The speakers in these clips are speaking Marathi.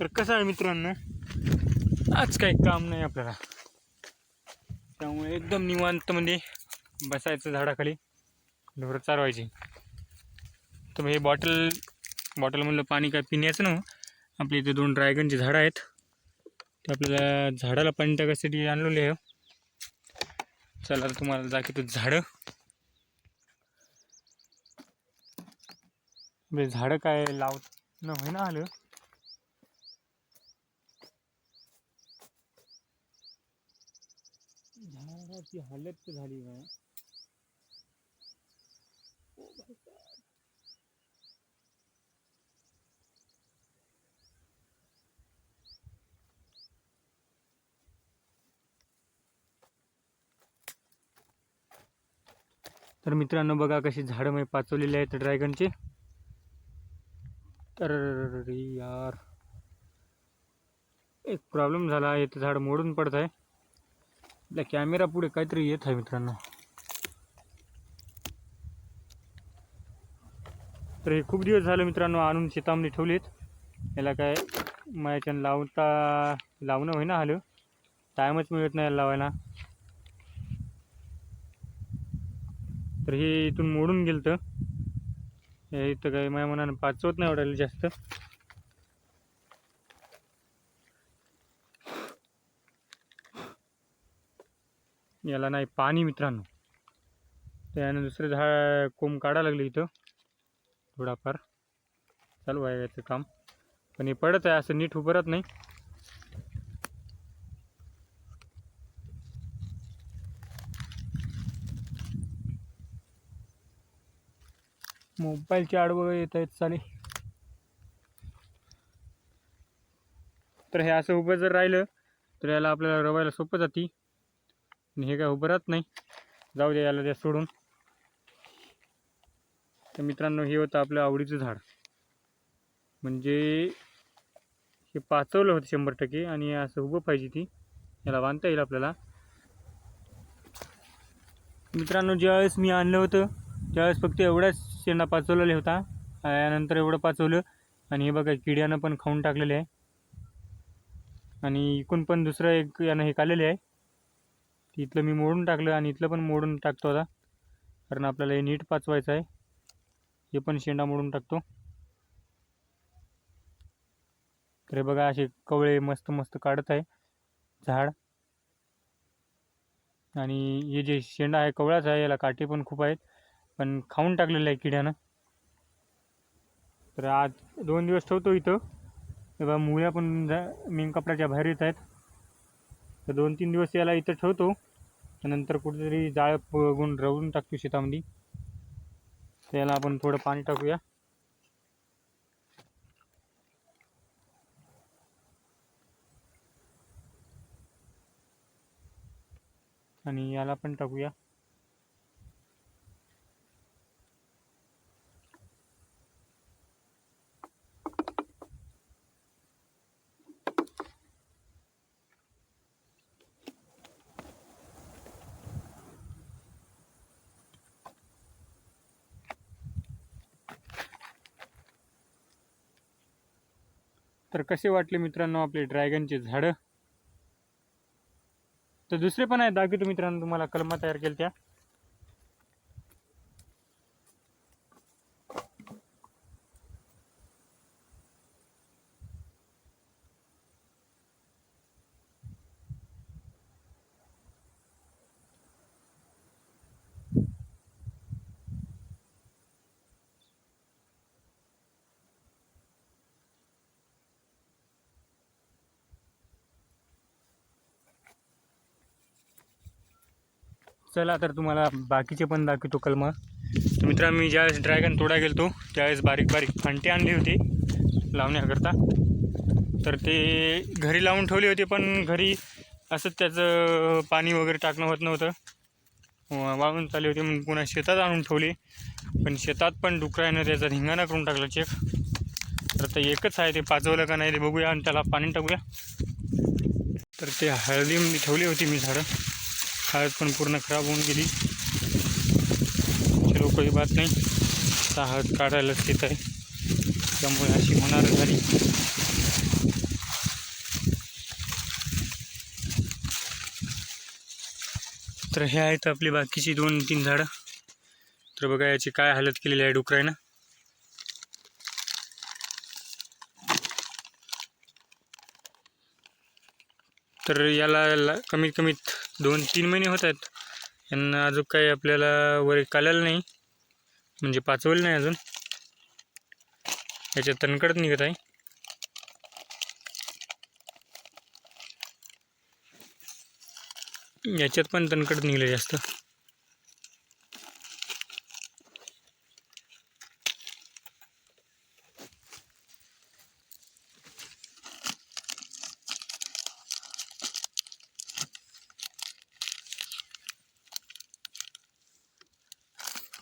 तर कसं आहे मित्रांनो? आज काही काम नाही आपल्याला. त्यामुळे एकदम निवांतमध्ये म्हणजे बसायचं झाडाखाली. ढोरं चारवायची. तर मग हे बॉटल बॉटलमधलं पाणी काय पिण्याचं ना हो? आपल्या इथे दोन ड्रॅगनचे झाडं आहेत. ते आपल्याला झाडाला पाणी टाकायसाठी आणलेले आहे हो. चला तर तुम्हाला दाखवतो झाडं. म्हणजे झाडं काय लावणं होईना आलं झाडाची हालत झाली का तर मित्रांनो बघा कशी झाडं मी पाचवलेली आहेत ड्रॅगनचे. तर अरे यार एक प्रॉब्लेम झाला. आहे ते झाड मोडून पडत आहे आपल्या कॅमेरा पुढे काहीतरी येत आहे मित्रांनो. तर हे खूप दिवस झाले मित्रांनो आणून शेतामध्ये ठेवलेत. याला काय मायाच्यानं लावता लावणं होईना आलं. टाईमच मिळत नाही याला लावायला. तर हे इथून मोडून गेलं तर इथं काही माझ्या मनानं पाचवत नाही आवडायला जास्त. याला नाही पाणी मित्रांनो. त्यानं दुसरे झाड कोंब काढायला लागले इथं. थोडाफार. चालू आहे याचं काम. पण हे पडत आहे असं नीट उभं राहत नाही. मोबाईलची आडवं येत आहेत चाले तर हे असं उभं जर राहिलं तर याला आपल्याला रवायला सोपं जाते. आणि हे काय उभं राहत नाही. जाऊ द्या याला द्या सोडून. तर मित्रांनो हे होतं आपलं आवडीचं झाड. म्हणजे हे पाचवलं होतं शंभर टक्के आणि असं उभं पाहिजे ती. याला बांधता येईल आपल्याला. मित्रांनो ज्यावेळेस मी आणलं होतं त्यावेळेस फक्त एवढ्याच शेंडा पाचवलेला होता. यानंतर एवढं पाचवलं. आणि हे बघा किड्यानं पण खाऊन टाकलेले आहे. आणि इकून पण दुसरं एक यानं हे काढलेले आहे. इथलं मी मोडून टाकलं आणि इथलं पण मोडून टाकतो आता. कारण आपल्याला हे नीट पाचवायचं आहे. हे पण शेंडा मोडून टाकतो. तर हे बघा असे कवळे मस्त मस्त काढत आहे. झाड. आणि हे जे शेंडा आहे कवळाच आहे याला काटे पण खूप आहेत. पण खाऊन टाकलेलं आहे किड्यानं. तर आज दोन दिवस ठेवतो इथं. हे बघा मुळ्या पण जा मेन कपड्याच्या बाहेर येत आहेत. तर दोन तीन दिवस याला इथं ठेवतो. नंतर कुठेतरी जाळ बघून रवून टाकतो शेतामध्ये. त्याला आपण थोडं पाणी टाकूया. आणि याला पण टाकूया. तर कसे वाटले मित्रांनो आपले ड्रॅगनचे झाडं? तर दुसरे पण आहेत दाखवतो मित्रांनो तुम्हाला कलमा तयार केल्या त्या चला तर तुम्हाला बाकीचे पण दाखवतो कलम. तर मित्रांनो मी ज्यावेळेस ड्रॅगन तोडा गेलो त्यावेळेस बारीक बारीक फंटे आणली होती लावण्याकरता. तर ते घरी लावून ठेवले होते पण घरी असंच त्याचं पाणी वगैरे टाकणं होत नव्हतं. वा- वाळून चालले होते म्हणून पुन्हा शेतात आणून ठेवले. पण शेतात पण डुकरायनं त्याचा धिंगाणा करून टाकला चेक तर आता एकच आहे ते पाचवलं का नाही ते बघूया आणि त्याला पाणी टाकूया. तर ते हळदी ठेवली होती मी झाडं. हळद पण पूर्ण खराब होऊन गेली. चलो काही बात नाही. आता हळद काढायलाच येत आहे. त्यामुळे अशी होणार झाली तर हे आहेत आपली बाकीची दोन तीन झाडं. तर बघा याची काय हालत केलेली आहे डुकरायनं. तर याला ला- कमीत कमीत दोन तीन महिने होत आहेत. यांना अजून काही आपल्याला वर कालेलं नाही. म्हणजे पाचवलं नाही अजून. याच्यात तणकडत निघत आहे. याच्यात पण तणकडत निघले जास्त.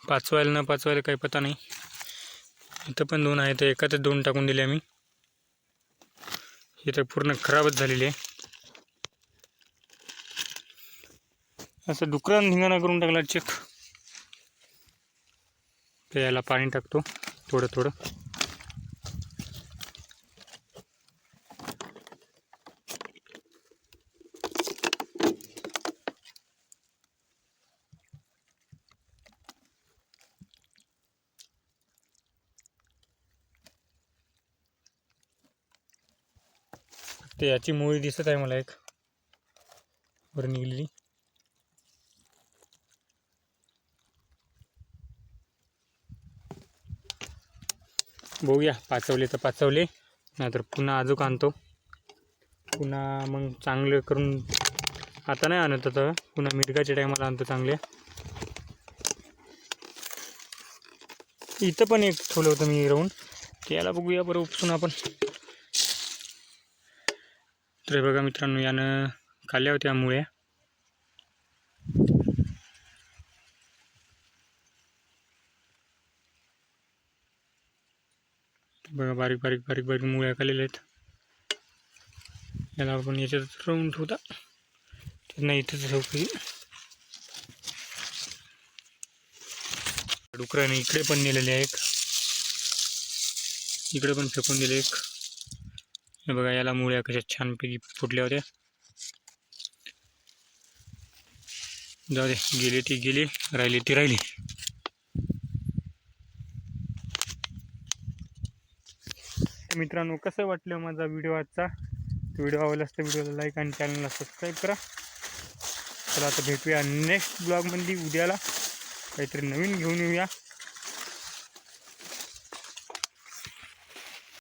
पाचवायला न पाचवायला काही पता नाही. इथं पण दोन आहेत एकातच दोन टाकून दिले आम्ही. इथं पूर्ण खराबच झालेली आहे. असं डुकरान धिंगाणा करून टाकला चेक. याला पाणी टाकतो थोडं थोडं. ते याची मुळी दिसत आहे मला एक. वर निघलेली. बघूया पाचवले तर पाचवले. नाहीतर पुन्हा अजून आणतो. पुन्हा मग चांगलं करून आता नाही आणत आता. पुन्हा मिरगाच्या टायमाला आणतो चांगल्या इथं पण एक ठेवलं होतं मी राहून. त्याला बघूया बरं उपसून आपण. तर बघा मित्रांनो यानं खाल्ल्या होत्या मुळ्या. बघा बारीक बारीक बारीक बारीक मुळ्या खाल्लेल्या आहेत. याला आपण याच्यात राहून ठेवता. त्यांना इथं इथंच ठेवू डुकराने इकडे पण नेलेले आहे एक इकडे पण फेकून दिले एक हे बघा याला मुळ्या कशा छानपैकी फुटल्या होत्या. जाऊ दे गेली ती गेली. राहिली ती राहिली. मित्रांनो कसं वाटलं माझा व्हिडिओ आजचा? व्हिडिओ आवडला असता व्हिडिओला लाईक आणि चॅनलला सबस्क्राईब करा. चला आता भेटूया नेक्स्ट ब्लॉगमध्ये उद्याला. काहीतरी नवीन घेऊन येऊया.